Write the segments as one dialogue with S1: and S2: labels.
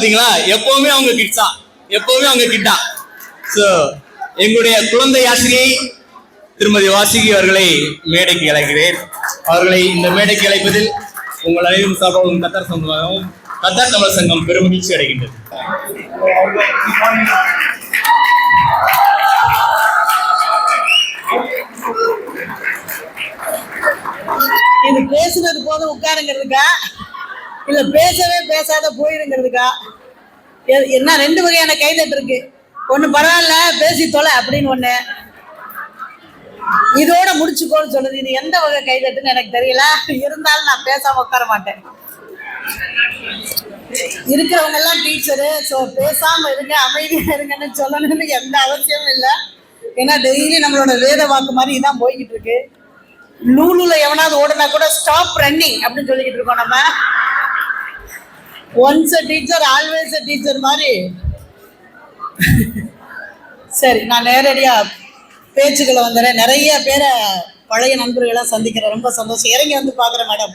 S1: பார்த்தீங்களா எப்பவுமே அவங்க கிட்ஸா எப்பவுமே அவங்க கிட்டா சோ எங்களுடைய குழந்தை ஆசிரியை திருமதி வாசுகி அவர்களை மேடைக்கு அழைக்கிறேன். அவர்களை இந்த மேடைக்கு அழைப்பதில் உங்கள் அனைவரும் சார்பாகவும் கத்தார் சமூகமும் கத்தார் தமிழ் சங்கம் பெருமகிழ்ச்சி அடைகின்றது.
S2: இது பேசுனது போதும் உட்காருங்கிறதுக்கா? இல்ல பேசவே பேசாத போயிருங்கிறதுக்கா? என்ன ரெண்டு வகையான கைதட்டு இருக்கு. ஒண்ணு பரவாயில்ல பேசி தொலை அப்படின்னு ஒண்ணு. இதோட முடிச்சுக்கோன்னு சொல்லுது. இது எந்த வகை கைதட்டுன்னு எனக்கு தெரியல. இருந்தாலும் நான் பேசாம உட்கார மாட்டேன். இருக்கிறவங்க எல்லாம் டீச்சரு ஸோ பேசாம இருங்க அமைதியா இருங்கன்னு சொல்லணும்னு எந்த அவசியமும் இல்லை. ஏன்னா டெய்லி நம்மளோட வேத வாக்கு மாதிரி இதான் போய்கிட்டு இருக்கு. நூலுல எவனாவது ஓடுனா கூட ஸ்டாப் ரன்னிங் அப்படின்னு சொல்லிக்கிட்டு இருக்கோம் நம்ம. Once a teacher always a teacher மாதிரி. சரி நான் நேரடியா பேச்சுக்களை வந்துடுறேன் நிறைய பேரை பழைய நண்பர்களாக சந்திக்கிறேன் ரொம்ப சந்தோஷம். இறங்கி வந்து பார்க்குறேன் மேடம்.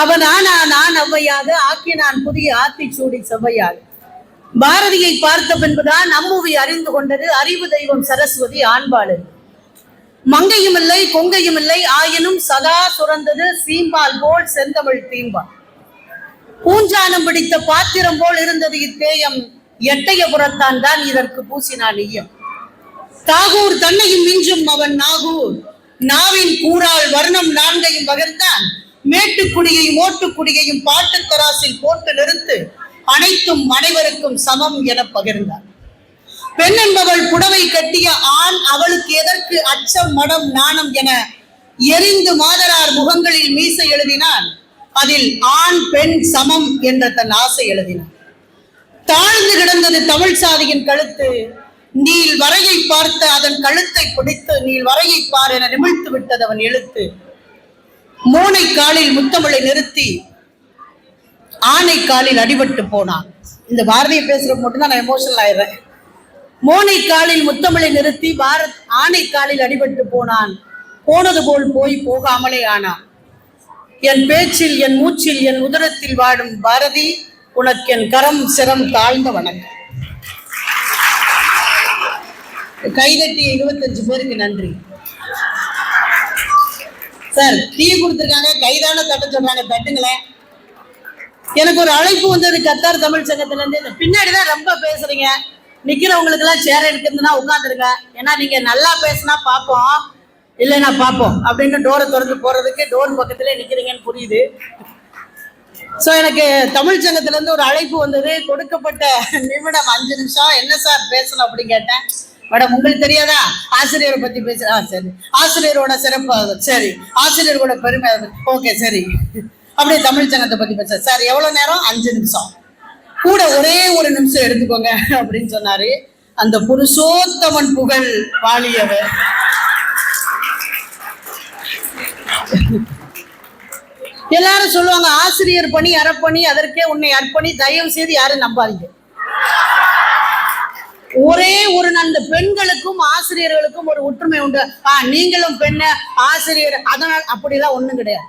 S2: அவ நானா நான் அவ்வையாது ஆக்கி நான் புதிய ஆத்திச்சூடி செவ்வையாது பாரதியை பார்த்த பின்புதான் நம்முவி அறிந்து கொண்டது அறிவு தெய்வம் சரஸ்வதி ஆண்பாளு மங்கையும் இல்லை கொங்கையும் இல்லை ஆயினும் சதா சுரந்தது சீம்பால் போல் செந்தமிழ் தீம்பால் பூஞ்சானம் பிடித்த பாத்திரம் போல் இருந்தது இத்தேயம். எட்டயபுரத்தான் தான் இதற்கு பூசினான் ஈயம் தாகூர் தன்னையும் மிஞ்சும் அவன் நாகூர். நாவின் கூறால் வர்ணம் நான்கையும் பகிர்ந்தான். மேட்டுக்குடியையும் ஓட்டுக்குடியையும் பாட்டுத் தராசில் போட்டு நிறுத்து அனைத்தும் அனைவருக்கும் சமம் என பகிர்ந்தான். பெண் என்பவள் புடவை கட்டிய ஆண் அவளுக்கு எதற்கு அச்சம் மடம் நாணம் என எரிந்து மாதரார் முகங்களில் மீசை எழுதினான். அதில் ஆண் பெண் சமம் என்ற தன் ஆசை எழுதினான் தாழ்ந்து கிடந்தது தமிழ் சாதியின் கழுத்து. நீல் வரையை பார்த்த அதன் கழுத்தை பிடித்து நீல் வரையை பார் என நிமிழ்த்து விட்டது அவன் எழுத்து. மோனை காலில் முத்தமிழை நிறுத்தி ஆனை காலில் அடிபட்டு போனான். இந்த பாரதியை பேசுற மட்டும்தான் நான் எமோஷனல் ஆயிடுறேன். மோனை காலில் முத்தமிழை நிறுத்தி பாரத் ஆனை காலில் அடிபட்டு போனான். போனது போல் போய் போகாமலே ஆனான். என் பேச்சில் என் மூச்சில் என் உதரத்தில் வாடும் பாரதி உனக்கு என் கரம் சிரம் தாழ்ந்த வணக்கம். கைதட்டிய இருபத்தஞ்சு பேருக்கு நன்றி. சார் டீ கொடுத்துருக்காங்க கைதான தட்ட சொல்றாங்க தட்டுங்களேன் எனக்கு ஒரு அழைப்பு வந்தது கத்தார் தமிழ் சங்கத்துல இருந்து பின்னாடி தான் ரொம்ப பேசுறீங்க. நிக்கிறவங்களுக்கு எல்லாம் சேர் எடுக்கிறதுனா உட்காந்துருங்க ஏன்னா நீங்க நல்லா பேசினா பார்ப்போம். இல்லைன்னா பார்ப்போம். அப்படின்னு டோரை திறந்து போறதுக்கு டோர் பக்கத்துலேயே நிற்கிறீங்கன்னு புரியுது. ஸோ எனக்கு தமிழ் சங்கத்துல இருந்து ஒரு அழைப்பு வந்தது. கொடுக்கப்பட்ட நிமிடம் அஞ்சு நிமிஷம். என்ன சார் பேசணும் அப்படின்னு கேட்டேன். மேடம் உங்களுக்கு தெரியாதா? ஆசிரியரை பற்றி பேச ஆ சரி. ஆசிரியரோட சிறப்பு சரி. ஆசிரியரோட பெருமை ஓகே சரி. அப்படியே தமிழ் சங்கத்தை பற்றி பேச சார் எவ்வளோ நேரம்? அஞ்சு நிமிஷம். கூட ஒரே ஒரு நிமிஷம் எடுத்துக்கோங்க அப்படின்னு சொன்னாரு. அந்த புருஷோத்தமன் புகழ் வாழியவர் எல்லாரும் சொல்லுவாங்க ஆசிரியர் பணி அறப்பணி அதற்கே உன்னை அர்ப்பணி. தயவு செய்து யாரும் நம்பாதீங்க. ஒரே ஒரு அந்த பெண்களுக்கும் ஆசிரியர்களுக்கும் ஒரு ஒற்றுமை உண்டு. ஆ நீங்களும் பெண்ண ஆசிரியர் அதனால அப்படிலாம் ஒண்ணும் கிடையாது.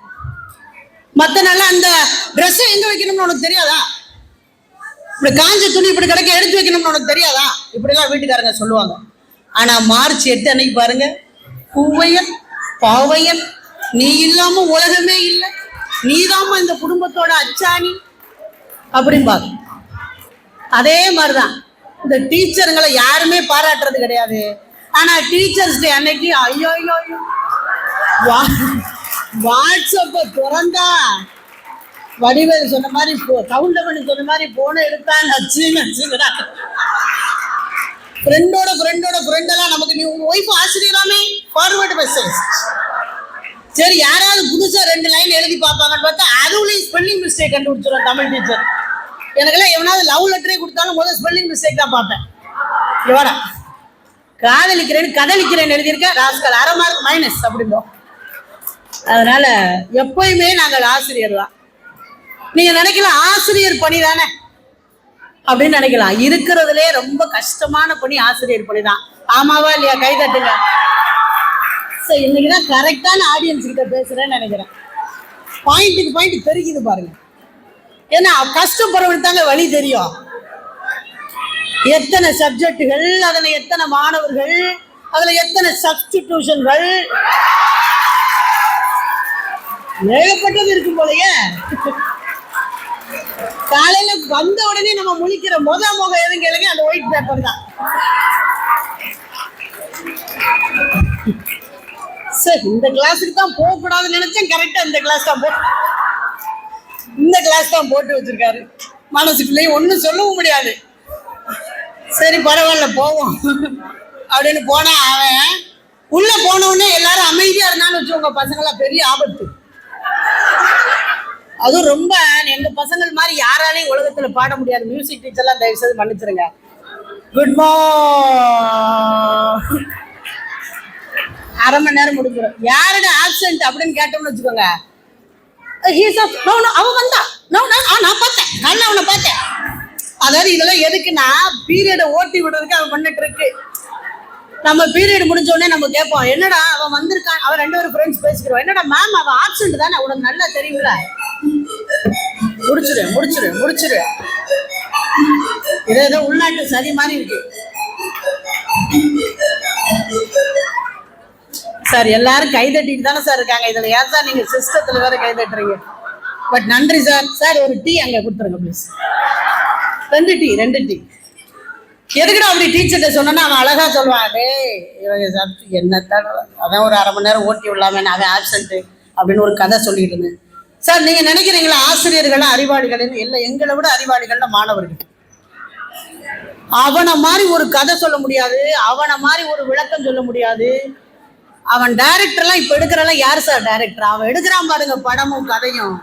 S2: மத்த நாள்ல அந்த ட்ரெஸ் எங்க வைக்கணும்னு உனக்கு தெரியாதா? இப்படி காஞ்ச துணி இப்படி கிடைக்க எடுத்து வைக்கணும்னு உனக்கு தெரியாதா? இப்படிலாம் வீட்டுக்காரங்க சொல்லுவாங்க. ஆனா மார்ச் எட்டு அன்னைக்கு பாருங்க பூவையன் பாவையன் நீ இல்லாம உலகமே இல்லை. நீதாம்மா இந்த குடும்பத்தோட அச்சாணி. அப்படிம்பாங்க அதே மாதிரிதான். இந்த டீச்சருங்களை யாருமே பாராட்டுறது கிடையாது. ஆனா டீச்சர்ஸ் டே அன்னைக்கு ஐயோ ஐயோ ஐயோ வா- வாட்ஸ்அப்பை திறந்தா. வடிவேல் சொன்ன மாதிரி போ கவுண்டமணி சொன்ன மாதிரி போன எடுத்தான் நச்சு நச்சுங்கிறாங்க ஃப்ரெண்டோட ஃப்ரெண்டோட ஃப்ரெண்டெல்லாம் நமக்கு நீ உங்க ஒய்ஃப் ஆசிரியராமே. ஃபார்வர்டு மெசேஜ் சரி யாராவது புதுசா ரெண்டு லைன் எழுதி பார்ப்பாங்கன்னு பார்த்தா அதுலயும் ஸ்பெல்லிங் மிஸ்டேக் கண்டுபிடிச்சிடும் தமிழ் டீச்சர் எனக்கெல்லாம் எவனாவது லவ் லெட்டரே கொடுத்தாலும் முதல்ல ஸ்பெல்லிங் மிஸ்டேக் தான் பார்ப்பேன். எவனா காதலிக்கிறேன்னு கதலிக்கிறேன்னு எழுதியிருக்க ராஸ்கல். அரை மார்க் மைனஸ் அப்படிம்போம் அதனால எப்பயுமே நாங்கள் ஆசிரியர் தான். நீங்க நினைக்கலாம் ஆசிரியர் பணி தானே அப்படின்னு நினைக்கலாம். இருக்கிறதுலே ரொம்ப கஷ்டமான பணி ஆசிரியர் பணி தான். ஆமாவா இல்லையா? கை இன்னைக்கு தான் கரெக்டான ஆடியன்ஸ் கிட்ட பேசுறேன்னு நினைக்கிறேன். பாயிண்ட்டுக்கு பாயிண்ட் தெரிக்குது பாருங்க. ஏன்னா கஷ்டப்படுறவனுக்கு தாங்க வழி தெரியும். எத்தனை சப்ஜெக்டுகள் அதுல எத்தனை மாணவர்கள் அதுல எத்தனை சப்ஸ்டிடியூஷன்கள் ஏகப்பட்டது இருக்கும் போலயே. காலையில வந்த உடனே நம்ம முழிக்கிற முத முகம் எதுவும் கேளுங்க அந்த ஒயிட் பேப்பர் தான். சார் இந்த கிளாஸுக்கு தான் போக கூடாதுன்னு நினைச்சேன் கரெக்டா இந்த கிளாஸ் தான் போ இந்த கிளாஸ் தான் போட்டு வச்சிருக்காரு. மனசுக்குள்ளேயும் ஒன்றும் சொல்லவும் முடியாது. சரி பரவாயில்ல போவோம். அப்படின்னு போனா அவன் உள்ள போனவுடனே எல்லாரும் அமைதியா இருந்தான்னு வச்சுக்கோங்க பசங்களாம் பெரிய ஆபத்து. அதுவும் ரொம்ப எங்க பசங்கள் மாதிரி யாராலையும் உலகத்துல பாட முடியாது. மியூசிக் டீச்சர்லாம் தயவு செய்து மன்னிச்சிருங்க. குட் மார்னிங் அரை மணி நேரம் முடிஞ்சிடும் யாரோட ஆப்சென்ட் அப்படின்னு கேட்டோம்னு வச்சுக்கோங்க. ஹீஸ் ஆஃப் அவன் வந்தா நோ நான் பார்த்தேன். கண்ணு அவனை பார்த்தேன். அதாவது இதெல்லாம் எதுக்குன்னா பீரியடை ஓட்டி விடுறதுக்கு அவன் பண்ணிட்டு இருக்கு. நம்ம பீரியட் முடிஞ்சோடனே நம்ம கேட்போம் என்னடா அவன் வந்திருக்கான். அவன் ரெண்டு பேரும் ஃப்ரெண்ட்ஸ் பேசிக்கிறோம். என்னடா மேம் அவன் ஆப்சென்ட் தானே? உனக்கு நல்லா தெரியுங்களா முடிச்சிரு முடிச்சிரு முடிச்சிரு. இது ஏதோ உள்நாட்டு சரி மாதிரி இருக்கு. சார் எல்லாரும் கை தட்டிட்டு தானே சார் இருக்காங்க. இதுல ஏன் சார் நீங்க சிஸ்டத்துல வேற கை தட்டுறீங்க பட் நன்றி சார். சார் ஒரு டீ அங்க கொடுத்துருங்க ப்ளீஸ் ரெண்டு டீ ரெண்டு டீ. எதுக்குடா அப்படி டீச்சர்கிட்ட சொன்னா அவன் அழகா சொல்லுவான் டேய் இவங்க subject என்னத்தான் அதான் ஒரு அரை மணி நேரம் ஓட்டி விடலாமே அவன் ஆப்சண்ட்டு அப்படின்னு ஒரு கதை சொல்லிட்டு இருந்தேன். சார் நீங்க நினைக்கிறீங்களா ஆசிரியர்கள் அறிவாளிகள் இல்லை எங்களை விட அறிவாளிகள்னா மாணவர்கள்? அவனை மாதிரி ஒரு கதை சொல்ல முடியாது அவனை மாதிரி ஒரு விளக்கம் சொல்ல முடியாது அவன் டைரக்டர்லாம் இப்ப எடுக்கிறலாம் யார் சார் டைரக்டர் அவன் எடுக்கிறான் பாருங்க படமும் கதையும்.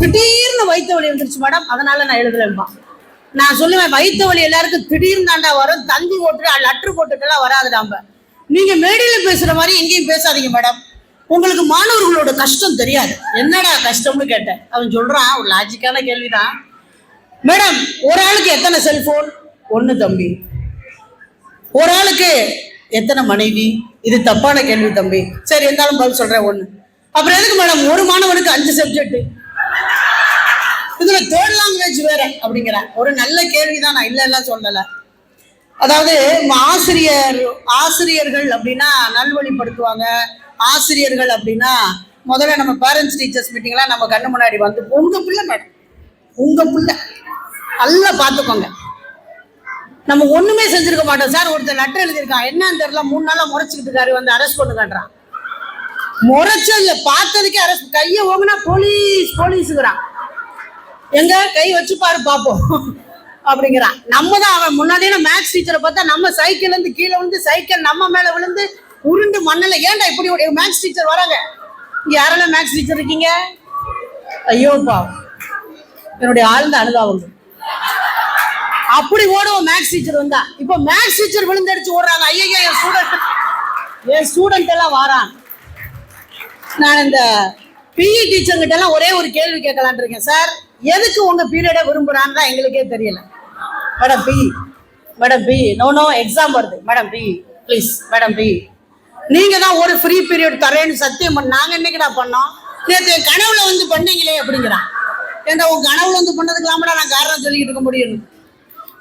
S2: திடீர்னு வயிற்று வழி வந்துருச்சு மேடம் அதனால நான் எழுதலம்பா நான் சொல்லுவேன் வைத்த வழி எல்லாருக்கும் திடீர்னு தாண்டா வரும். தந்தி போட்டு லட்ரு போட்டுட்டுலாம் வராதுடாம்ப நீங்க மேடையில பேசுற மாதிரி எங்கேயும் பேசாதீங்க மேடம் உங்களுக்கு மாணவர்களோட கஷ்டம் தெரியாது. என்னடா கஷ்டம்னு கேட்டேன். அவன் சொல்றான் ஒரு லாஜிக்கான கேள்விதான். மேடம் ஒரு ஆளுக்கு எத்தனை செல்போன் ஒன்று தம்பி. ஒரு ஆளுக்கு எத்தனை மனைவி? இது தப்பான கேள்வி தம்பி. சரி இருந்தாலும் பதில் சொல்றேன் ஒண்ணு. அப்புறம் எதுக்கு மேடம்? ஒரு மாணவனுக்கு அஞ்சு சப்ஜெக்ட் இதுல தேர்ட் லாங்குவேஜ் வேற அப்படிங்கிறேன். ஒரு நல்ல கேள்விதான் நான் இல்லை எல்லாம் சொல்லலை. அதாவது ஆசிரியர் ஆசிரியர்கள் அப்படின்னா நல்வழிப்படுத்துவாங்க. ஆசிரியர்கள் அப்படின்னா முதல்ல நம்ம பேரண்ட்ஸ் டீச்சர்ஸ் மீட்டிங்லாம் நம்ம கண்ணு முன்னாடி வந்து உங்க பிள்ளை மேடம். உங்க பிள்ளை. நல்லா பார்த்துக்கோங்க. நம்ம ஒண்ணுமே செஞ்சிருக்க மாட்டோம். சார் ஒருத்தர் லெட்டர் எழுதியிருக்கான். என்னன்னு தெரியல. மூணு நாளா முறைச்சிக்கிட்டு இருக்காரு. வந்து அரெஸ்ட் பண்ணு காட்டுறான். முறைச்சல்ல பார்த்ததுக்கே அரெஸ்ட் கையை ஓங்கினா போலீஸ் போலீஸுங்கிறான் எங்க? கை வச்சு பாரு பாப்போம். அப்படிங்கிறான். நம்ம தான் அவன். முன்னாடியே மேக்ஸ் டீச்சரை பார்த்தா நம்ம சைக்கிள் இருந்து கீழே விழுந்து சைக்கிள் நம்ம மேல விழுந்து உருண்டு மண்ணில். ஏன்டா இப்படி மேக்ஸ் டீச்சர் வராங்க? இங்க யாரெல்லாம் மேக்ஸ் டீச்சர் இருக்கீங்க? ஐயோ பாவம் என்னுடைய ஆழ்ந்த அனுதாபங்கள். அப்படி ஓடுவோம் மேக்ஸ் டீச்சர் வந்தா. இப்போ மேக்ஸ் டீச்சர் விழுந்தடிச்சு ஓடுறாங்க. ஐயா என் ஸ்டூடெண்ட் என் ஸ்டூடெண்ட் எல்லாம் வாரான். நான் இந்த பிஇ டீச்சர் கிட்ட எல்லாம் ஒரே ஒரு கேள்வி கேட்கலான் இருக்கேன் சார் எதுக்கு உங்க பீரியடை விரும்புறான்னு தான் எங்களுக்கே தெரியல. Madam pee madam pee no no exam வருது. Madam pee please madam pee நீங்க தான் ஒரு ஃப்ரீ பீரியட் தரேன்னு சத்தியம் பண்ண நாங்க என்னைக்குடா பண்ணோம்? நேற்று என் கனவுல வந்து பண்ணீங்களே அப்படிங்கிறான். ஏன்டா உன் கனவுல வந்து பண்ணதுக்கலாமடா நான் காரணம் சொல்லிக்கிட்டு இருக்க முடியும்?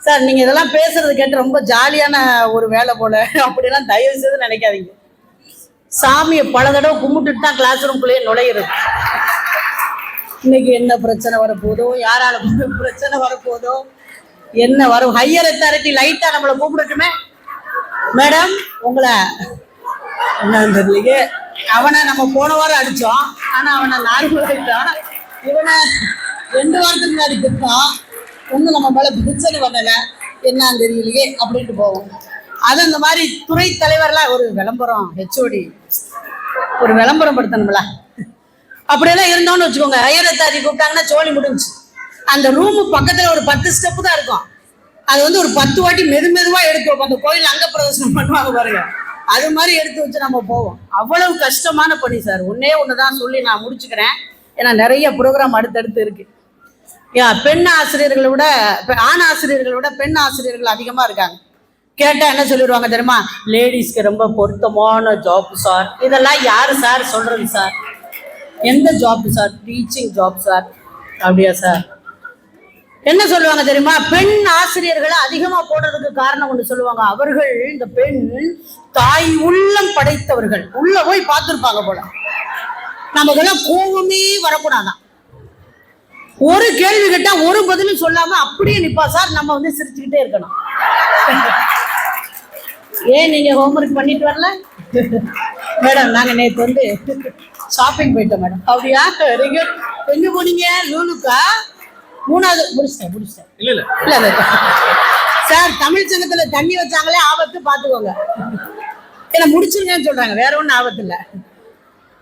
S2: சார் நீங்க இதெல்லாம் பேசுறது கேட்டு ரொம்ப ஜாலியான ஒரு வேலை போல. அப்படிலாம் தயவு செய்து நினைக்காதீங்க. சாமியை பல தடவை கும்பிட்டுட்டு தான் கிளாஸ் ரூம்குள்ளேயே நுழையிறது. இன்னைக்கு என்ன பிரச்சனை வரப்போதோ யாரால பிரச்சனை வரப்போதோ என்ன வரும்? ஹையர் அத்தாரிட்டி லைட்டா நம்மளை கூப்பிடட்டுமே மேடம் உங்களை என்னன்னு தெரியலையே. அவனை நம்ம போன வாரம் அடிச்சோம். ஆனா அவனை நார்மல் ஆயிட்டான் இவனை ரெண்டு வாரத்துக்கு முன்னாடி திட்டான் ஒன்றும் நம்ம மேலே பிரச்சனை பண்ணலை என்னன்னு தெரியலையே அப்படின்ட்டு போவோம். அது இந்த மாதிரி துறை தலைவர்லாம் ஒரு விளம்பரம் ஹெச்ஓடி ஒரு விளம்பரம் படுத்தணும்ல. அப்படியெல்லாம் இருந்தோம்னு வச்சுக்கோங்க. ஹையர் அத்தாரிட்டி கூப்பிட்டாங்கன்னா சோழி முடிஞ்சு அந்த ரூமு பக்கத்தில் ஒரு பத்து ஸ்டெப்பு தான் இருக்கும். அது வந்து ஒரு பத்து வாட்டி மெது மெதுவாக எடுத்து வைப்போம். அந்த கோயில் அங்க பிரதர்சனம் பண்ணுவாங்க பாருங்க. அது மாதிரி எடுத்து வச்சு நம்ம போவோம். அவ்வளவு கஷ்டமான பணி சார். ஒன்னே தான் சொல்லி நான் முடிச்சுக்கிறேன். ஏன்னா நிறைய ப்ரோக்ராம் அடுத்தடுத்து இருக்குது பெண் ஆசிரியர்களை விட பெ- ஆண் ஆசிரியர்களை விட பெண் ஆசிரியர்கள் அதிகமாக இருக்காங்க. கேட்டால் என்ன சொல்லிடுவாங்க தெரியுமா? லேடிஸ்க்கு ரொம்ப பொருத்தமான ஜாப் சார் இதெல்லாம் யார் சார் சொல்கிறது சார் எந்த job sir teaching job sir அப்படியா சார் என்ன சொல்லுவாங்க தெரியுமா? பெண் ஆசிரியர்களை அதிகமாக போடுறதுக்கு காரணம் ஒன்று சொல்லுவாங்க. அவர்கள் இந்த பெண் தாய் உள்ளம் படைத்தவர்கள். உள்ள போய் பார்த்துருப்பாங்க போல. நமக்கெல்லாம் கோவமே வரக்கூடாதான். ஒரு கேள்வி கேட்டா ஒரு பதிலும் சொல்லாம அப்படியே நிப்பா சார். நம்ம வந்து சிரிச்சுக்கிட்டே இருக்கணும். ஏன் நீங்க ஹோம்ஒர்க் பண்ணிட்டு வரல? மேடம் நாங்க நேத்து வந்து ஷாப்பிங் போயிட்டோம் மேடம். அப்படியா குட் எங்க போனீங்க? லூலுக்கா? மூணாவது முடிச்சிட்டேன் முடிச்சிட்டேன்.
S1: இல்ல இல்ல.
S2: இல்ல சார் தமிழ் சங்கத்துல தண்ணி வச்சாங்களே ஆபத்து பாத்துக்கோங்க. என்ன முடிச்சிருங்கன்னு சொல்றாங்க. வேற ஒண்ணும் ஆபத்து இல்ல.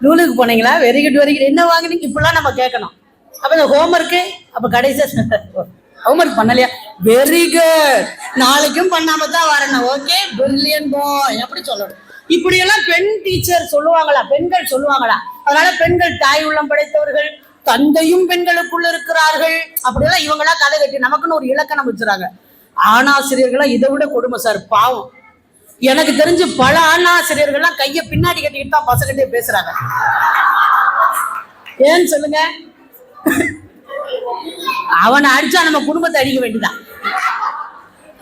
S2: லூலுக்கு போனீங்களா? வெரி குட் வெரி குட் என்ன வாங்குனீங்க? இப்படிலாம் நம்ம கேட்கணும். அப்ப இந்த ஹோம்ஒர்க்கு அப்ப கடைசியா ஹோம்ஒர்க் பண்ணலையா? வெரி குட் நாளைக்கும் பண்ணாம தான் வரணும். ஓகே பிரில்லியன் பாய் அப்படி சொல்லணும். இப்படியெல்லாம் பெண் டீச்சர் சொல்லுவாங்களா? பெண்கள் சொல்லுவாங்களா? அதனால பெண்கள் தாய் உள்ளம் படைத்தவர்கள் தந்தையும் பெண்களுக்குள்ள இருக்கிறார்கள். அப்படியெல்லாம் இவங்களா கதை கட்டி நமக்குன்னு ஒரு இலக்கணம் வச்சுறாங்க ஆணாசிரியர்களா இதை விட கொடுமை சார் பாவம். எனக்கு தெரிஞ்சு பல ஆணாசிரியர்கள்லாம் கையை பின்னாடி கட்டிக்கிட்டு தான் பசங்கிட்டே பேசுறாங்க. ஏன்னு சொல்லுங்க? அவனை அடிச்சா நம்ம குடும்பத்தை அடிக்க வேண்டியதான்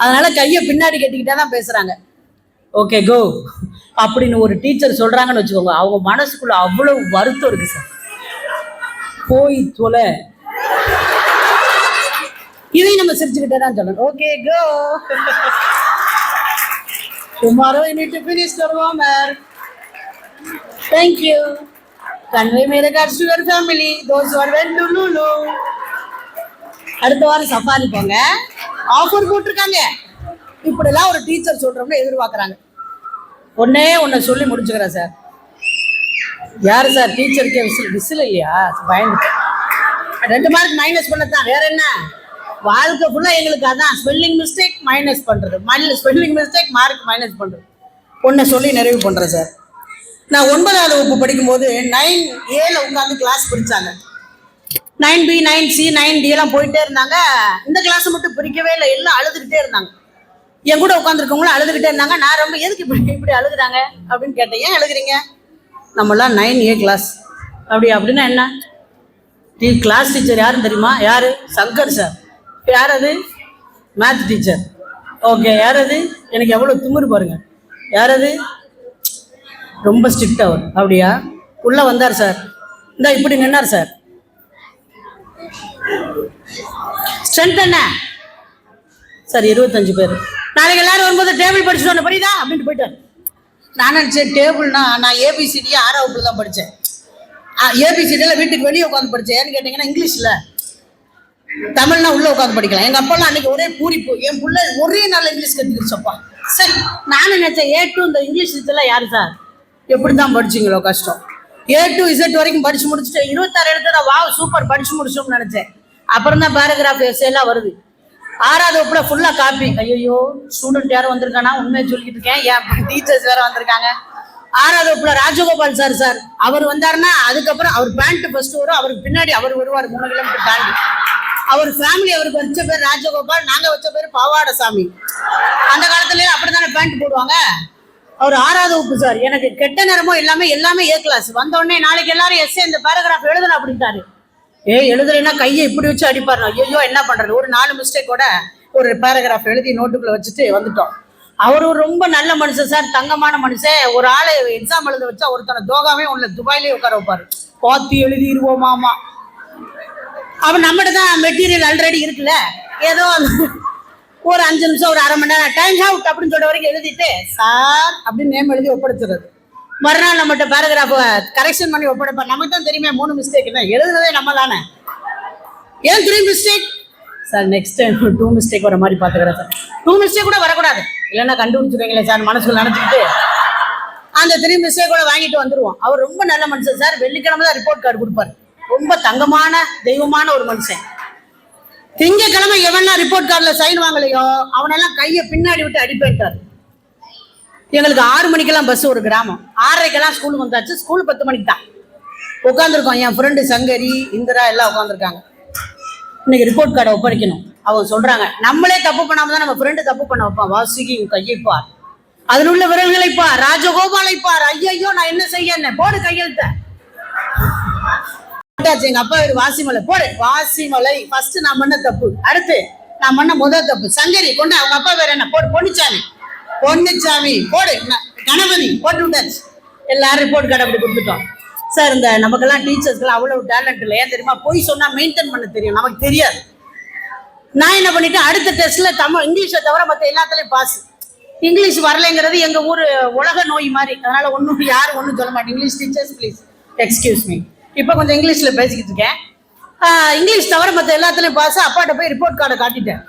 S2: அதனால கையை பின்னாடி கட்டிக்கிட்டே தான் பேசுறாங்க. ஓகே கோ அப்படின்னு ஒரு டீச்சர் சொல்றாங்கன்னு வச்சுக்கோங்க. அவங்க மனசுக்குள்ள அவ்வளவு வருத்தம் இருக்கு சார். போய் தொலை. இதையும் நம்ம சிரிச்சுக்கிட்டே தான் சொல்லணும். Okay go tomorrow you need to finish your homework thank you convey my regards to your family those are when to Lulu அடுத்த வாரம் சஃபாரி போங்க. ஆஃபர் போட்டிருக்காங்க. இப்படிலாம் ஒரு டீச்சர் சொல்கிறோம்னு எதிர்பார்க்குறாங்க. ஒன்னே ஒன்றை சொல்லி முடிச்சுக்கிறேன் சார் யார் சார் டீச்சருக்கே விசில் விசில் இல்லையா? பயந்துட்டேன். ரெண்டு மார்க் மைனஸ் பண்ணத்தான். வேற என்ன? வாழ்க்கை ஃபுல்லாக எங்களுக்கு அதான். ஸ்பெல்லிங் மிஸ்டேக் மைனஸ் பண்ணுறது minus spelling mistake mark minus பண்ணுறது ஒன்றை சொல்லி நிறைவு பண்ணுறேன் சார் நான் ஒன்பதாவது வகுப்பு படிக்கும்போது நைன் ஏல உட்காந்து கிளாஸ் பிடிச்சாங்க. Nine B nine C nine D எல்லாம் போயிட்டே இருந்தாங்க. இந்த கிளாஸ் மட்டும் பிரிக்கவே இல்லை. எல்லாம் அழுதுகிட்டே இருந்தாங்க. என் கூட உட்காந்துருக்கவங்களும் அழுதுகிட்டே இருந்தாங்க. நான் ரொம்ப எதுக்கு இப்படி இப்படி அழுகுறாங்க? அப்படின்னு கேட்டேன். ஏன் அழுகுறீங்க? நம்மளாம் நைன் ஏ கிளாஸ் அப்படி அப்படின்னா என்ன? டீ கிளாஸ் டீச்சர் யாருன்னு தெரியுமா? யார்? சங்கர் சார் யார் அது மேத் டீச்சர் ஓகே யார் அது எனக்கு எவ்வளோ திமுரு பாருங்க. யார் அது ரொம்ப ஸ்ட்ரிக்ட் அவர். அப்படியா? உள்ளே வந்தார் சார் இந்த இப்படி நின்னார் சார் ஸ்ட்ரென்த் என்ன? சார் இருபத்தஞ்சு பேர். நாளைக்கு எல்லாரும் வரும்போது டேபிள் படிச்சுட்டு வந்து புரியுதா? அப்படின்ட்டு போயிட்டார். நான் நினச்சேன் டேபிள்னா நான் ஏபிசிடி ஆறாம் வகுப்புல தான் படித்தேன் ஏபிசிடியில் வீட்டுக்கு வெளியே உட்காந்து படித்தேன் ஏன்னு கேட்டிங்கன்னா இங்கிலீஷில் தமிழ்னா உள்ள உட்காந்து படிக்கலாம். எங்கள் அப்பெல்லாம் அன்னைக்கு ஒரே பூரிப்பு. என் பிள்ளை ஒரே நாள் இங்கிலீஷ் கத்துக்கிடுச்சப்பா சரி நானும் நினச்சேன் ஏ டு இந்த இங்கிலீஷ் இதெல்லாம் யார் சார் எப்படி தான் படிச்சிங்களோ கஷ்டம். ஏ டு இசட் வரைக்கும் படிச்சு முடிச்சுட்டு இருபத்தாறு எழுத்து நான் வா சூப்பர் படிச்சு முடிச்சோம்னு நினைச்சேன். அப்புறம் தான் பேராகிராஃப் எல்லாம் வருது. ஆறாவது வகுப்புல ஃபுல்லா காப்பி ஐயோ ஸ்டூடெண்ட் யாரும் வந்திருக்கானா? உண்மையை சொல்லிட்டு இருக்கேன். ஏன் டீச்சர்ஸ் வேற வந்திருக்காங்க? ஆறாவது வகுப்புல ராஜகோபால் சார் சார் அவர் வந்தாருன்னா அதுக்கப்புறம் அவர் பேண்ட் ஃபர்ஸ்ட் வரும். அவருக்கு பின்னாடி அவர் வருவார். மூணு கிலோமீட்டர் தாண்டி. அவர் ஃபேமிலி அவருக்கு வச்ச பேர் ராஜகோபால் நாங்க வச்ச பேர் பாவாட சாமி அந்த காலத்துல அப்படித்தானே பேண்ட் போடுவாங்க? அவர் ஆறாவது வகுப்பு சார். எனக்கு கெட்ட நேரமோ எல்லாமே எல்லாமே ஏ கிளாஸ் வந்தோடனே நாளைக்கு எல்லாரும் எஸ்ஏ இந்த பேராகிராஃப் எழுதணும் அப்படின்ட்டாரு. ஏ எழுதுறேன்னா கையை இப்படி வச்சு அடிப்பாரு. ஐயோ என்ன பண்றது? ஒரு நாலு மிஸ்டேக்கோட ஒரு பேராகிராஃப் எழுதி நோட்டுக்குள்ள வச்சுட்டு வந்துட்டோம். அவர் ஒரு ரொம்ப நல்ல மனுஷன் சார் தங்கமான மனுஷன். ஒரு ஆளை எக்ஸாம் எழுத வச்சா ஒருத்தனை தோகாவே உள்ள துபாயிலே உட்கார வைப்பாரு. பார்த்து எழுதிடுவோமாமா அவன் நம்மகிட்ட தான் மெட்டீரியல் ஆல்ரெடி இருக்குல்ல? ஏதோ ஒரு அஞ்சு நிமிஷம் ஒரு அரை மணி நேரம். டைம் அவுட் அப்படின்னு சொல்ற வரைக்கும் எழுதிட்டு சார் அப்படின்னு நேம் எழுதி ஒப்படைச்சிடுறது. மறுநாள் நம்மகிட்ட பேராகிராஃப் கரெக்ஷன் பண்ணி ஒப்படைப்பார். நமக்கு தான் தெரியுமே மூணு மிஸ்டேக் என்ன? எழுதுனதே நம்ம தானே ஏன் three mistake sir next time two mistake வர மாதிரி பார்த்துக்கிறேன் சார். டூ மிஸ்டேக் கூட வரக்கூடாது. இல்லைன்னா கண்டுபிடிச்சிருவீங்களே சார் மனசுக்குள்ள நினச்சிக்கிட்டு. அந்த த்ரீ மிஸ்டேக் கூட வாங்கிட்டு வந்துருவோம். அவர் ரொம்ப நல்ல மனுஷன் சார். வெள்ளிக்கிழமை தான் ரிப்போர்ட் கார்டு கொடுப்பாரு. ரொம்ப தங்கமான தெய்வமான ஒரு மனுஷன். திங்கக்கிழமை எவன்லாம் ரிப்போர்ட் கார்டில் சைன் வாங்கலையோ அவனெல்லாம் கையை பின்னாடி விட்டு அடிப்பேன்ட்டார் எங்களுக்கு ஆறு மணிக்கெல்லாம் பஸ் ஒரு கிராமம். ஆறரைக்கெல்லாம் ஸ்கூலுக்கு வந்தாச்சு. ஸ்கூல் பத்து மணிக்கு தான். உட்காந்துருக்கோம் என் ஃப்ரெண்டு சங்கரி இந்திரா எல்லாம் உட்காந்துருக்காங்க இன்னைக்கு ரிப்போர்ட் கார்டை ஒப்படைக்கணும். அவங்க சொல்றாங்க நம்மளே தப்பு பண்ணாம தான் நம்ம ஃப்ரெண்டு தப்பு பண்ண வைப்பான் வாசுகி உன் கையை பார். அதில் உள்ள விரல்களை பார். ராஜகோபாலை பார். ஐயையோ நான் என்ன செய்ய போடு கையெழுத்த. போட்டாச்சு எங்க அப்பா பேரு வாசிமலை. போடு. வாசிமலை. ஃபர்ஸ்ட் நான் பண்ண தப்பு. அடுத்து நான் பண்ண முதல் தப்பு. சங்கரி கொண்டு அவங்க அப்பா பேர் என்ன? போடு. பொன்னிச்சாமி. பொன்னிச்சாமி. போடு. கணபதி போட்டு விட்டாச்சு. எல்லாரும் ரிப்போர்ட் கார்டு அப்படி கொடுத்துட்டோம். சார் இந்த நமக்கெல்லாம் டீச்சர்ஸ்க்கெல்லாம் அவ்வளவு டேலண்ட் இல்லை. ஏன் தெரியுமா? போய் சொன்னா மெயின்டைன் பண்ண தெரியும். நமக்கு தெரியாது. நான் என்ன பண்ணிட்டேன்? அடுத்த டெஸ்ட்ல தமிழ் இங்கிலீஷை தவிர மற்ற எல்லாத்துலயும் பாஸ் இங்கிலீஷ் வரலைங்கிறது எங்க ஊர் உலக நோய் மாதிரி. அதனால ஒன்றும் யாரும் ஒன்றும் சொல்ல மாட்டேன். English teachers please excuse me இப்போ கொஞ்சம் இங்கிலீஷில் பேசிக்கிட்டு இருக்கேன். இங்கிலீஷ் தவிர மற்ற எல்லாத்துலேயும் பாஸ் அப்பாட்ட போய் ரிப்போர்ட் கார்டை காட்டிட்டேன்.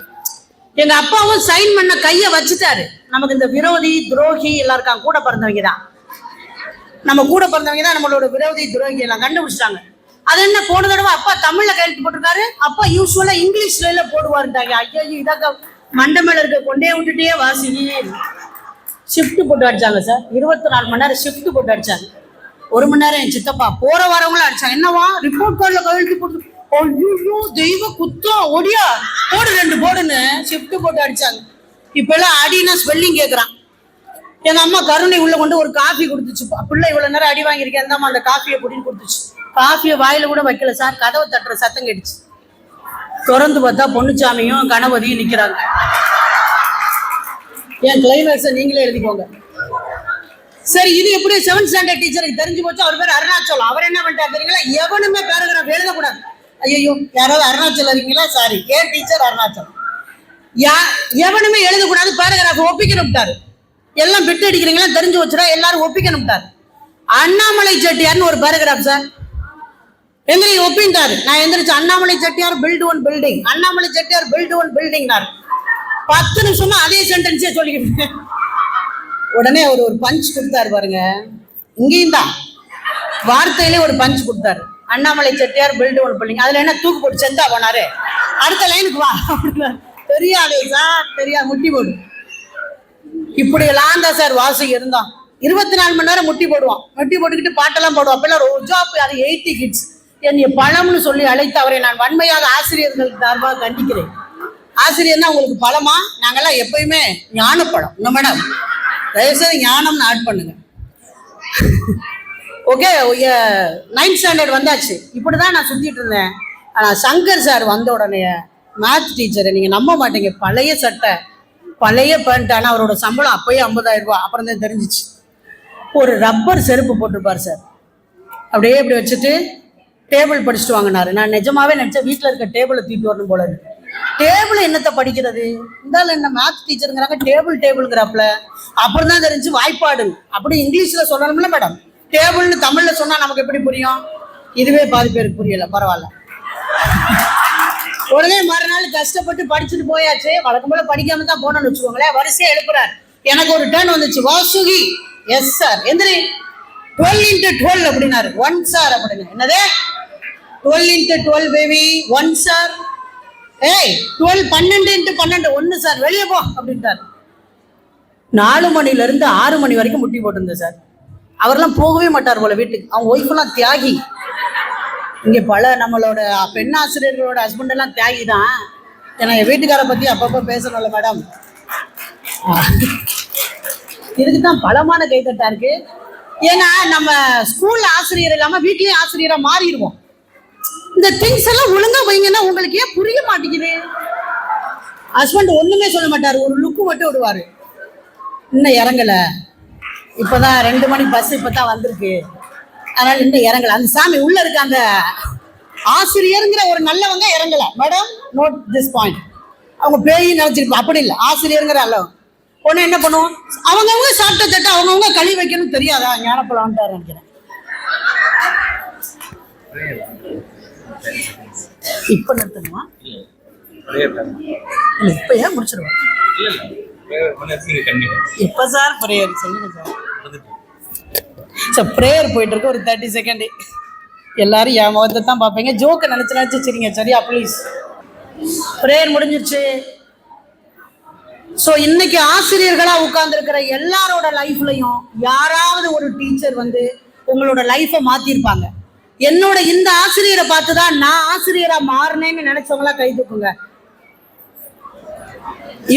S2: எங்கள் அப்பாவும் சைன் பண்ண கையை வச்சுட்டாரு. நமக்கு இந்த விரோதி துரோகி எல்லாம் இருக்காங்க. கூட பிறந்தவங்க தான். நம்ம கூட பிறந்தவங்க தான் நம்மளோட விரோதி துரோகி எல்லாம் கண்டுபிடிச்சிட்டாங்க. அது என்ன போன தடவை அப்பா தமிழ்ல கையெழுத்து போட்டிருக்காரு. அப்பா யூஸ்வலா இங்கிலீஷ்ல எல்லாம் போடுவாருட்டாங்க ஐயோ இதாக்க மண்டை மேல இருக்க கொண்டே விட்டுட்டே வாசி. ஷிஃப்ட் போட்டு அடிச்சாங்க சார். இருபத்தி நாலு மணி நேரம் ஷிஃப்ட் போட்டு அடிச்சாங்க. ஒரு மணி நேரம் என் சித்தப்பா போற வரவங்களும் அடிச்சான் என்னவா? ரிப்போர்ட் கார்டில் கையெழுத்து போட்டு ஐயோ தெய்வ குத்தம் ஒடியா? போடு ரெண்டு போடுன்னு ஷிஃப்ட் போட்டு அடிச்சாங்க. இப்ப எல்லாம் அடினா ஸ்பெல்லிங் கேக்குறான். எங்க அம்மா கருணை உள்ள கொண்டு ஒரு காஃபி கொடுத்துச்சு. பிள்ளை இவ்வளவு நேரம் அடி வாங்கியிருக்கேன். அந்த அந்த காஃபியை குடின்னு கொடுத்துச்சு. காஃபியை வாயில கூட வைக்கல சார். கதவை தட்டுற சத்தம் கேட்டுச்சு. திறந்து பார்த்தா பொண்ணுச்சாமியும் கணபதியும் நிக்கிறாங்க. என் கிளைமேக்ஸை நீங்களே எழுதிக்கோங்க. சரி இது எப்படி? செவன்த் ஸ்டாண்டர்ட் டீச்சருக்கு தெரிஞ்சு போச்சு. அவர் பேர் அருணாச்சலம் அவர் என்ன பண்ணிட்டார் தெரியுங்களா? எவனுமே பேராகிராஃப் எழுதக்கூடாது. ஐயோ யாராவது அருணாச்சலம் இருக்கீங்களா சாரி ஏன் டீச்சர் அருணாச்சலம் யா எவனுமே எழுதக்கூடாது. பேராகிராஃப் ஒப்பிக்கணும்ட்டாரு எல்லாம் பிட்டு அடிக்கிறீங்களா? தெரிஞ்சு வச்சுடா எல்லாரும் ஒப்பிக்கணும்ட்டாரு அண்ணாமலை செட்டியார்னு ஒரு பேராகிராஃப் சார் எங்களை ஒப்பிட்டாரு நான் எந்திரிச்சு Annamalai Chettiar build one building Annamalai Chettiar build one பில்டிங்னாரு பத்து நிமிஷமா அதே சென்டென்ஸே சொல்லிக்கிட்டு உடனே அவர் ஒரு பஞ்ச் கொடுத்தாரு பாருங்க. இங்கேயும் தான். வார்த்தையிலே ஒரு பஞ்ச் கொடுத்தாரு. அண்ணாமலை செட்டியார் பில்டு ஒன்று பில்டிங் அதில் என்ன தூக்கு போட்டு செத்தா போனாரு? அடுத்த லைனுக்கு வா. அப்படின்னாரு. தெரியாதே சார் தெரியாது. முட்டி போடு. இப்படி எல்லாம் தான் சார் வாசி இருந்தான். இருபத்தி நாலு மணி நேரம் முட்டி போடுவான். முட்டி போட்டுக்கிட்டு பாட்டெல்லாம் போடுவான். அப்பெல்லாம் ரோஜா அது எயிட்டி கிட்ஸ் என்னை பழம்னு சொல்லி அழைத்து அவரை நான் வன்மையாக ஆசிரியர்களுக்கு சார்பாக கண்டிக்கிறேன். ஆசிரியர்னா உங்களுக்கு பழமா? நாங்கெல்லாம் எப்பயுமே ஞானப்பழம். இன்னும் மேடம் தயவுசெய்து ஞானம்னு ஆட் பண்ணுங்க. ஓகே நைன்த் ஸ்டாண்டர்ட் வந்தாச்சு. இப்படி தான் நான் சுற்றிட்டு இருந்தேன். ஆனால் சங்கர் சார் வந்த உடனே மேத்ஸ் டீச்சரை நீங்கள் நம்ப மாட்டீங்க. பழைய சட்டை பழைய பேண்ட் ஆனால் அவரோட சம்பளம் அப்பயே ஐம்பதாயிரம் ரூபாய். அப்புறம் தான் தெரிஞ்சிச்சு. ஒரு ரப்பர் செருப்பு போட்டிருப்பார் சார். அப்படியே இப்படி வச்சுட்டு டேபிள் படிச்சுட்டு வாங்கினாரு. நான் நிஜமாவே நினச்சேன் வீட்டில் இருக்க டேபிளை தூக்கிட்டு வரணும் போல இருக்கு. டேபிள் என்னத்தை படிக்கிறது? இருந்தாலும் என்ன மேத்ஸ் டீச்சருங்கிறாங்க டேபிள் டேபிள்ங்கிறாப்புல அப்புறம் தான் தெரிஞ்சு வாய்ப்பாடு. அப்படி இங்கிலீஷ்ல சொல்லணும்ல மேடம் டேபிள்னு தமிழ்ல சொன்னா நமக்கு எப்படி புரியும்? இதுவே பாதி பேருக்கு புரியல பரவாயில்ல. உடனே மறுநாள் கஷ்டப்பட்டு படிச்சுட்டு போயாச்சு. வழக்கம் போல படிக்காம தான் போனோம்னு வச்சுக்கோங்களேன். வரிசையா எழுப்புறாரு. எனக்கு ஒரு டேர்ன் வந்துச்சு. வாசுகி. எஸ் சார் எந்திரி. டுவெல் இன்ட்டு டுவெல் அப்படின்னாரு. ஒன் சார் அப்படின்னு. என்னது? Twelve into twelve baby one sir ஏய் டுவெல் பன்னெண்டு இன்ட்டு பன்னெண்டு. ஒன்று சார் வெளியே போ அப்படின்ட்டார். நாலு மணிலேருந்து ஆறு மணி வரைக்கும் முட்டி போட்டிருந்தேன் சார் அவரெல்லாம் போகவே மாட்டார் போல வீட்டுக்கு. அவங்க ஒய்ஃபெல்லாம் தியாகி. இங்கே பல நம்மளோட பெண் ஆசிரியர்களோட ஹஸ்பண்ட் எல்லாம் தியாகி தான் ஏன்னா என் வீட்டுக்கார பற்றி அப்பப்போ பேசணும்ல மேடம் இதுக்கு தான் பலமான கைத்தட்டா இருக்கு. ஏன்னா நம்ம ஸ்கூல் ஆசிரியர் இல்லாமல் வீட்லேயும் ஆசிரியராக மாறிடுவோம். இந்த திங்ஸ் எல்லாம் ஒழுங்கா வைங்கன்னா உங்களுக்கு ஏன் புரிய மாட்டேங்குது? ஹஸ்பண்ட் ஒண்ணுமே சொல்ல மாட்டாரு. ஒரு லுக்கு மட்டும் விடுவாரு. இன்னும் இறங்கல. இப்பதான் ரெண்டு மணி பஸ் இப்பதான் வந்திருக்கு. அதனால இன்னும் இறங்கல. அந்த சாமி உள்ள இருக்க அந்த ஆசிரியருங்கிற ஒரு நல்லவங்க இறங்கல. மேடம் நோட் திஸ் பாயிண்ட் அவங்க பேய் நினைச்சிருப்போம் அப்படி இல்லை. ஆசிரியருங்கிற அளவு. ஒன்று என்ன பண்ணுவோம்? அவங்கவுங்க சாப்பிட்ட தட்டை அவங்கவுங்க கழுவி வைக்கணும் தெரியாதா? ஞானப்பழம் வந்துட்டாரு நினைக்கிறேன். இப்ப நிறுத்தணுமா? இல்ல இப்ப ஏன் முடிச்சிருவோம். எப்ப சார் ப்ரேயர் சொல்லுங்க சார். சார் ப்ரேயர் போயிட்டு இருக்கு ஒரு தேர்ட்டி செகண்ட் எல்லாரும் என் முகத்தை தான் பார்ப்பீங்க. ஜோக்கை நினச்சி நினச்சி சரிங்க சரியா? ப்ளீஸ் ப்ரேயர் முடிஞ்சிருச்சு. ஸோ இன்னைக்கு ஆசிரியர்களா உட்கார்ந்துருக்கிற எல்லாரோட லைஃப்லையும் யாராவது ஒரு டீச்சர் வந்து உங்களோட லைஃப்பை மாத்திருப்பாங்க. என்னோட இந்த ஆசிரியரை பார்த்து தான் நான் ஆசிரியரா மாறினேன்னு நினைச்சவங்களா கை தூக்குங்க.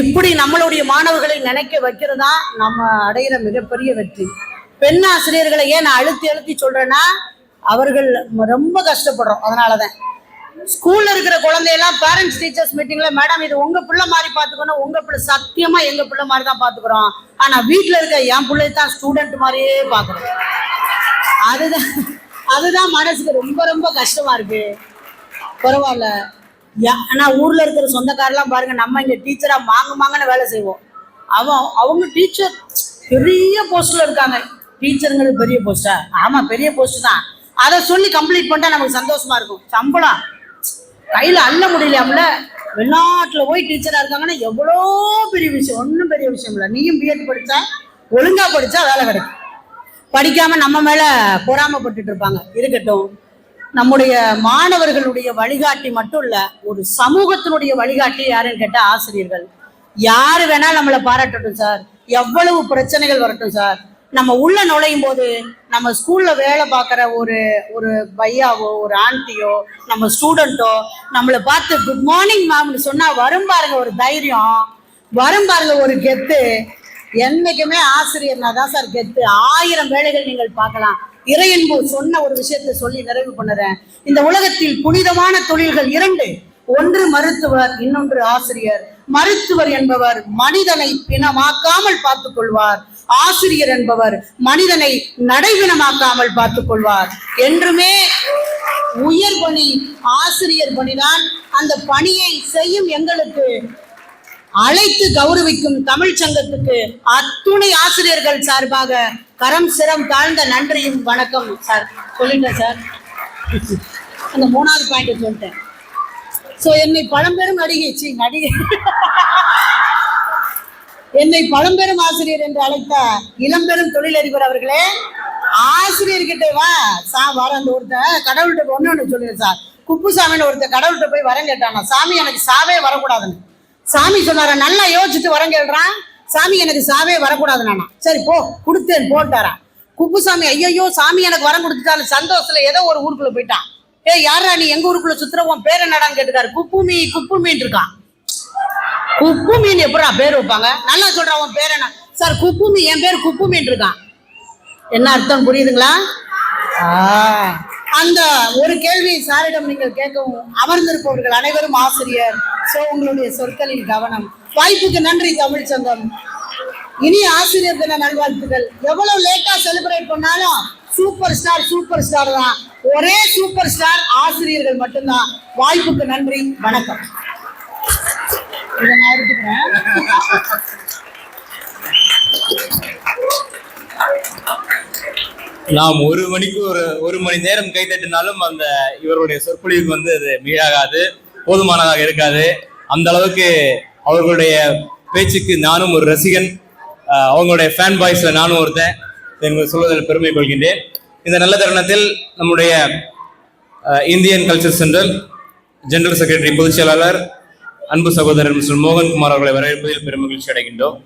S2: இப்படி நம்மளுடைய மாணவர்களை நினைக்க வைக்கிறதா நம்ம அடையிற மிகப்பெரிய வெற்றி. பெண் ஆசிரியர்களை ஏன் நான் அழுத்தி அழுத்தி சொல்றேன்னா அவர்கள் ரொம்ப கஷ்டப்படுறோம் அதனாலதான். ஸ்கூல்ல இருக்கிற குழந்தையெல்லாம் பேரண்ட்ஸ் டீச்சர்ஸ் மீட்டிங்ல மேடம் இது உங்க பிள்ளை மாதிரி பாத்துக்கணும் உங்க பிள்ளை சத்தியமா எங்க பிள்ளை மாதிரி தான் பாத்துக்கிறோம் ஆனா வீட்டுல இருக்க என் பிள்ளை தான் ஸ்டூடெண்ட் மாதிரியே பாக்குறோம் அதுதான். அதுதான் மனசுக்கு ரொம்ப ரொம்ப கஷ்டமா இருக்கு. பரவாயில்ல. ஆனா ஊர்ல இருக்கிற சொந்தக்காரெல்லாம் பாருங்க நம்ம இங்க டீச்சரா மாங்க மாங்கன்னு வேலை செய்வோம். அவன் அவங்க டீச்சர் பெரிய போஸ்ட்ல இருக்காங்க. டீச்சருங்கிறது பெரிய போஸ்டா ஆமா பெரிய போஸ்ட் தான். அதை சொல்லி கம்ப்ளீட் பண்ணிட்டா நமக்கு சந்தோஷமா இருக்கும். சம்பளம். கையில அள்ள முடியலையாம்ல? வெளிநாட்டுல போய் டீச்சரா இருக்காங்கன்னா எவ்வளோ பெரிய விஷயம்? ஒன்றும் பெரிய விஷயம் இல்லை. நீயும் பிஎட் படிச்சா ஒழுங்கா படிச்சா வேலை கிடைக்கும். படிக்காம நம்ம மேல பொறாமப்பட்டு இருப்பாங்க. இருக்கட்டும். நம்முடைய மாணவர்களுடைய வழிகாட்டி மட்டும் இல்ல ஒரு சமூகத்தினுடைய வழிகாட்டி யாருன்னு கேட்டா ஆசிரியர்கள். யாரு வேணாலும் நம்மளை பாராட்டட்டும் சார். எவ்வளவு பிரச்சனைகள் வரட்டும் சார். நம்ம உள்ள நுழையும் போது நம்ம ஸ்கூல்ல வேலை பார்க்குற ஒரு ஒரு பையாவோ ஒரு ஆண்டியோ நம்ம ஸ்டூடெண்ட்டோ நம்மளை பார்த்து குட் மார்னிங் மேம்னு சொன்னா வரும் பாருங்க ஒரு தைரியம். வரும் பாருங்க ஒரு கெத்து. என்னைக்குமே ஆசிரியர்னா தான் சார் கெத்து. ஆயிரம் வேலைகள் நீங்கள் பார்க்கலாம். இறையன்பு சொன்ன ஒரு விஷயத்தை சொல்லி நிறைவு பண்ணுறேன். இந்த உலகத்தில் புனிதமான தொழில்கள் இரண்டு. ஒன்று மருத்துவர் இன்னொன்று ஆசிரியர். மருத்துவர் என்பவர் மனிதனை பிணமாக்காமல் பார்த்துக் கொள்வார் ஆசிரியர் என்பவர் மனிதனை நடைபிணமாக்காமல் பார்த்துக் கொள்வார் என்றுமே உயர் பணி ஆசிரியர் பணிதான். அந்த பணியை செய்யும் எங்களுக்கு அழைத்து கௌரவிக்கும் தமிழ் சங்கத்துக்கு அத்துணை ஆசிரியர்கள் சார்பாக கரம் சிரம் தாழ்ந்த நன்றியும் வணக்கம் சார். சொல்லிட்டேன் சார். அந்த மூணாவது பாயிண்ட் சொல்லிட்டேன். ஸோ என்னை பழம்பெரும் நடிகை சி நடிகை. என்னை பழம்பெரும் ஆசிரியர் என்று அழைத்த இளம்பெரும் தொழிலதிபர் அவர்களே ஆசிரியர்கிட்ட வா சா வர அந்த ஒருத்தன் கடவுள்கிட்ட ஒன்று ஒன்று சொல்லிடு சார். குப்புசாமின்னு ஒருத்தன் கடவுள்கிட்ட போய் வரம் கேட்டானா. சாமி எனக்கு சாவே வரக்கூடாதுன்னு. சாமி சொன்னாரா நல்லா யோசிச்சுட்டு வரம் கேள்றான் சாமி எனக்கு சாவே வரக்கூடாது நானா. சரி போ கொடுத்தேன் போட்டாரா. குப்புசாமி ஐயோ சாமி எனக்கு வரம் கொடுத்துட்டாரு. சந்தோஷத்துல ஏதோ ஒரு ஊருக்குள்ள போயிட்டான். ஏ யாரா நீ? எங்க ஊருக்குள்ள சுத்துற? உன் பேர் என்னடான்னு கேட்டுக்காரு. குப்புமி மீன் இருக்கான். குப்பு மீன் எப்படா பேர் வைப்பாங்க? நல்லா சொல்றா உன் பேர் என்ன? சார் குப்பு மீன் என் பேர் குப்பு மீன் இருக்கான். என்ன அர்த்தம் புரியுதுங்களா? ஆ, அந்த ஒரு கேள்வி சாரிடம் நீங்கள் கேட்கவும் அமர்ந்திருப்பவர்கள் அனைவரும் ஆசிரியர். சோ உங்களுடைய சொற்களில் கவனம். வாய்ப்புக்கு நன்றி தமிழ் சங்கம் இனி ஆசிரியர் தின நல்வாழ்த்துக்கள். எவ்வளவு லேட்டா செலிப்ரேட் பண்ணாலும் சூப்பர் ஸ்டார் சூப்பர் ஸ்டார் தான். ஒரே சூப்பர் ஸ்டார் ஆசிரியர்கள் மட்டும்தான். வாய்ப்புக்கு நன்றி வணக்கம். இதை நான் எடுத்துக்கிறேன்.
S1: நாம் ஒரு மணிக்கு ஒரு ஒரு மணி நேரம் கை தட்டினாலும் அந்த இவருடைய சொற்பொழிவுக்கு வந்து அது மீழாகாது போதுமானதாக இருக்காது. அந்த அளவுக்கு அவர்களுடைய பேச்சுக்கு நானும் ஒரு ரசிகன் அவங்களுடைய ஃபேன் பாய்ஸ்ல நானும் ஒருத்தன் என்பதை சொல்வதில் பெருமை கொள்கின்றேன். இந்த நல்ல தருணத்தில் நம்முடைய Indian culture centre general secretary பொதுச் செயலாளர் அன்பு சகோதரர் மிஸ்டர் மோகன்குமார் அவர்களை வரவேற்பதில் பெருமகிழ்ச்சி அடைகின்றோம்.